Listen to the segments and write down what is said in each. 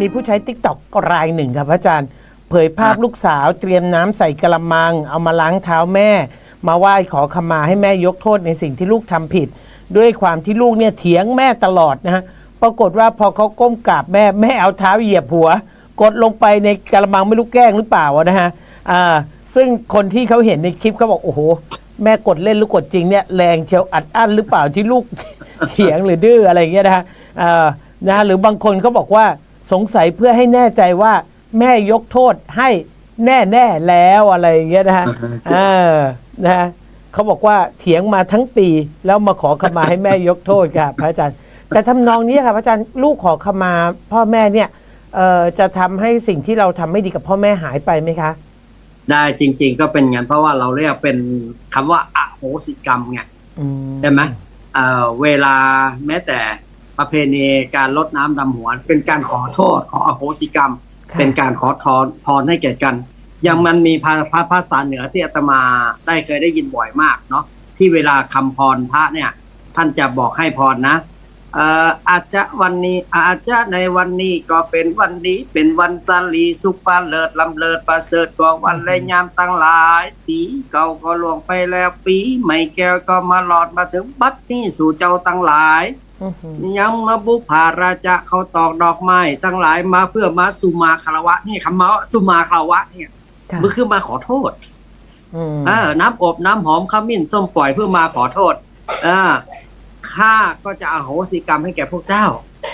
มีผู้ใช้ติ๊กต็อกรายหนึ่งครับพระอาจารย์ เผยภาพครับลูกสาวเตรียมน้ำใส่กระมัง เอามาล้างเท้าแม่ มาไหว้ขอขมาให้แม่ยกโทษในสิ่งที่ลูกทำผิด ด้วยความที่ลูกเนี่ยเถียงแม่ตลอดนะฮะปรากฏว่าพอเขาก้มกราบแม่แม่เอาเท้าเหยียบหัว กดลงไปในกระมังไม่รู้แกล้งหรือเปล่าอะนะฮะอ่าซึ่งคนที่เขาเห็นในคลิปเขาบอกโอ้โห แม่กดเล่นหรือกดจริงเนี่ยแรงเชียวอัดอั้นหรือเปล่าที่ลูก เถียงหรือดื้ออะไรอย่างเงี้ยนะฮะอ่านะฮะหรือบางคนเขาบอกว่า สงสัยเพื่อให้แน่ใจว่าแม่ยกโทษให้แน่แน่ๆแล้วอะไรอย่างเงี้ยนะฮะอ่าฮะเออนะฮะเขาบอกว่าเถียงมาทั้งปีแล้วมาขอขมาให้แม่ยกโทษค่ะพระอาจารย์ แต่ทำนองนี้ค่ะพระอาจารย์ลูกขอขมา พ่อแม่เนี่ยเอ่อจะทำให้สิ่งที่เราทำไม่ดีกับพ่อแม่หายไปไหมคะได้จริง ๆ ก็เป็นงั้นเพราะว่าเราเรียกเป็นคำว่าอโหสิกรรมไงอืมใช่ไหมเอ่อเวลาแม้แต่ ประเพณีการลดน้ำดำหัว เป็นการขอโทษขออโหสิกรรม ค่ะเป็นการขอทอนพรให้แก่กันอย่างมันมีภาภาภาษาเหนือที่อาตมาได้เคยได้ยินบ่อยมากเนาะที่เวลาคำพรพระเนี่ย ท่านจะบอกให้พรนะเอ่ออาจจะวันนี้อาจจะในวันนี้ก็เป็นวันดีเป็นวันสาลีสุขปาเลิศลำเลิศประเสริฐกว่าวันและยามตั้งหลายปีเก่าก็ล่วงไปแล้วปีใหม่แก้วก็มาหลอดมาถึงบัดนี้สู่เจ้าตั้งหลายอื้อหือ ยังมาบุพาราจะเขาตอกดอกไม้ทั้งหลายมาเพื่อมาสุมาคารวะ นี่คำว่าสุมาคารวะเนี่ยค่ะมันคือมาขอโทษอืมเออน้ำอบน้ำหอมขมิ้นส้มปล่อยเพื่อมาขอโทษเออข้าก็จะอโหสิกรรมให้แก่พวกเจ้า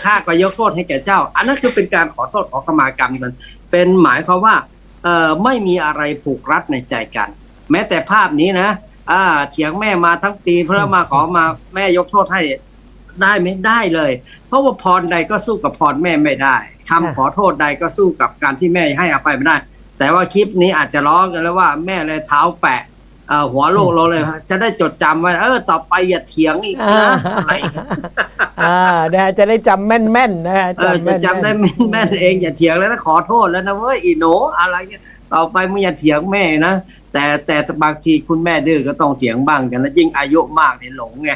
ข้าก็ยกโทษให้แก่เจ้า อันนั้นคือเป็นการขอโทษขอขมากรรมนั้นเป็นหมายความว่าเออไม่มีอะไรผูกรัดในใจกัน แม้แต่ภาพนี้นะอ่าเถียงแม่มาทั้งปีเพื่อมาขอมาแม่ยกโทษให้ ได้ไหมได้เลย เพราะว่าพรใดก็สู้กับพรแม่ไม่ได้คำขอโทษใดก็สู้กับการที่แม่ให้อภัยไม่ได้ แต่ว่าคลิปนี้อาจจะล้อกันแล้วว่าแม่เลยเท้าแปะเอ่อหัวโลกเราเลย จะได้จดจำไว้เออต่อไปอย่าเถียงอีกอ่านะอะไรอ่านะฮะจะได้จำแม่นๆนะฮะเออจะจำได้แม่นแม่นเองอย่าเถียงแล้วนะขอโทษแล้วนะเว้ยอีโหนอะไรเงี้ยต่อไปมึงอย่าเถียงแม่นะแต่แต่บางทีคุณแม่ดื้อก็ต้องเถียงบ้างกันแล้วยิ่งอายุมากเนี่ยหลงไง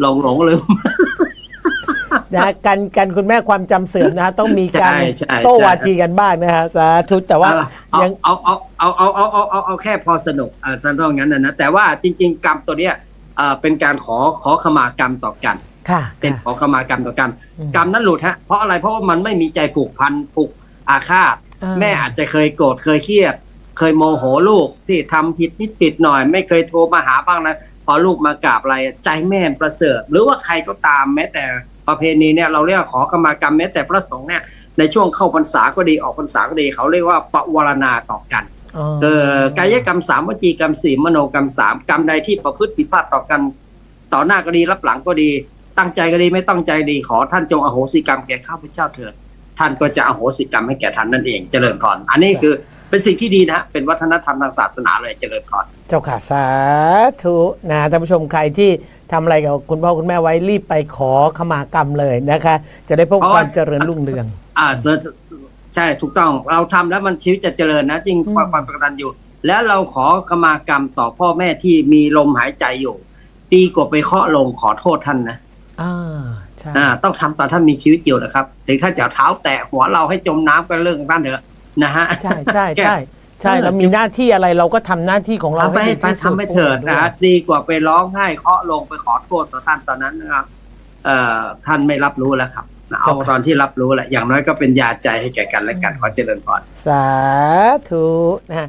หลงหลงลืมนะฮะกันกันคุณแม่ความจำเสื่อมนะฮะต้องมีการใช่ใช่โต้ใช่วาทีกันบ้างนะฮะสาธุแต่ว่าเอายังเอาเอาเอาเอาเอาเอาเอาเอาแค่พอสนุกเออถ้าต้องงั้นนะนะแต่ว่าจริง ๆ กรรมตัวเนี้ยเออเป็นการขอขอขมากรรมต่อกันค่ะ เป็นขค่ะอขมากรรมต่อกันอืมกรรมนั้นหลุดฮะเพราะอะไรเพราะว่ามันไม่มีใจผูกพันผูกอาฆาตอ่าแม่อาจจะเคยโกรธเคยเครียด เคยโมโหลูกที่ทำผิดนิดผิดหน่อย ไม่เคยโทรมาหาบ้างนะพอลูกมากราบอะไรใจแม่ประเสริฐ หรือว่าใครก็ตามแม้แต่ประเพณีเนี่ยเราเรียกว่าขอขมากรรมแม้แต่พระสงฆ์เนี่ยในช่วงเข้าพรรษาก็ดีออกพรรษาก็ดีเขาเรียกว่าปวารณาต่อกันอ๋อเออกายกรรมสามวจีกรรมสี่มโนกรรมสามกรรมใดที่ประพฤติผิดพลาดต่อกัน ต่อหน้าก็ดีรับหลังก็ดี ตั้งใจก็ดีไม่ตั้งใจดีขอท่านจงอโหสิกรรมแก่ข้าพเจ้าเถิดท่านก็จะอโหสิกรรมให้แก่ท่านนั่นเองเจริญพรอันนี้คือ เป็นสิ่งที่ดีนะฮะเป็นวัฒนธรรมทางศาสนาเลยเจริญพรเจ้าค่ะสาธุนะท่านผู้ชมใครที่ทำอะไรกับคุณพ่อคุณแม่ไว้รีบไปขอขมากรรมเลยนะคะ จะได้พบเพราะคว่าวามเจริญรุ่งเรือง อ่าเสริฐใช่ถูกต้องเราทำแล้วมันชีวิตจะเจริญนะจริงอืมความความกตัญญูแล้วเราขอขมากรรมต่อพ่อแม่ที่มีลมหายใจอยู่ ดีกว่าไปเคาะลงขอโทษท่านนะอ่าใช่อ่าต้องทำตอนท่านมีชีวิตอยู่นะครับ ถึงท่านจะเอาเท้าแตะหัวเราให้จมน้ำก็เรื่องของท่านเถอะ นะฮะใช่ใช่แก้ใช่ใช่เออเรามีหน้าที่อะไรเราก็ทำหน้าที่ของเราเอาไปให้ให้ดีไปที่สุดทำให้เถิดนะด้วยดีกว่าไปร้องไห้เคาะลงไปขอโทษต่อท่านตอนนั้นนะครับเอ่อท่านไม่รับรู้แล้วครับเอาตอนที่รับรู้แหละอย่างน้อยก็เป็นยาใจให้แก่กันและกันขอเจริญพรสาธุนะ